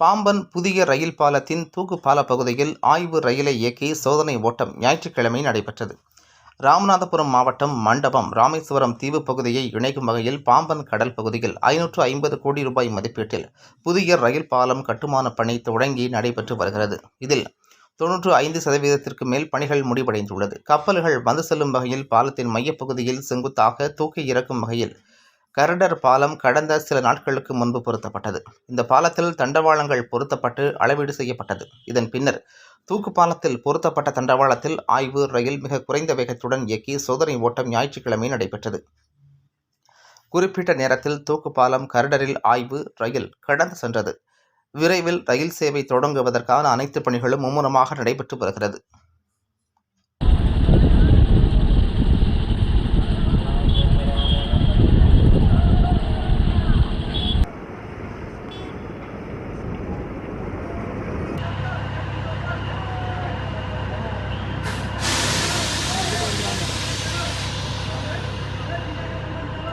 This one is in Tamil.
பாம்பன் புதிய ரயில் பாலத்தின் தூக்கு பால பகுதியில் ஆய்வு ரயிலை இயக்கி சோதனை ஓட்டம் ஞாயிற்றுக்கிழமை நடைபெற்றது. ராமநாதபுரம் மாவட்டம் மண்டபம் ராமேஸ்வரம் தீவு பகுதியை இணைக்கும் வகையில் பாம்பன் கடல் பகுதியில் ஐநூற்று ஐம்பது கோடி ரூபாய் மதிப்பீட்டில் புதிய ரயில் பாலம் கட்டுமான பணி தொடங்கி நடைபெற்று வருகிறது. இதில் தொன்னூற்று ஐந்து சதவீதத்திற்கு மேல் பணிகள் முடிவடைந்துள்ளது. கப்பல்கள் வந்து செல்லும் வகையில் பாலத்தின் மையப்பகுதியில் செங்குத்தாக தூக்கி இறக்கும் வகையில் கரடர் பாலம் கடந்த சில நாட்களுக்கு முன்பு பொருத்தப்பட்டது. இந்த பாலத்தில் தண்டவாளங்கள் பொருத்தப்பட்டு அளவீடு செய்யப்பட்டது. இதன் பின்னர் தூக்கு பாலத்தில் பொருத்தப்பட்ட தண்டவாளத்தில் ஆய்வு ரயில் மிக குறைந்த வேகத்துடன் இயக்கி சோதனை ஓட்டம் ஞாயிற்றுக்கிழமை நடைபெற்றது. குறிப்பிட்ட நேரத்தில் தூக்கு பாலம் கரடரில் ஆய்வு ரயில் கடந்து சென்றது. விரைவில் ரயில் சேவை தொடங்குவதற்கான அனைத்து பணிகளும் மும்முரமாக நடைபெற்று வருகிறது.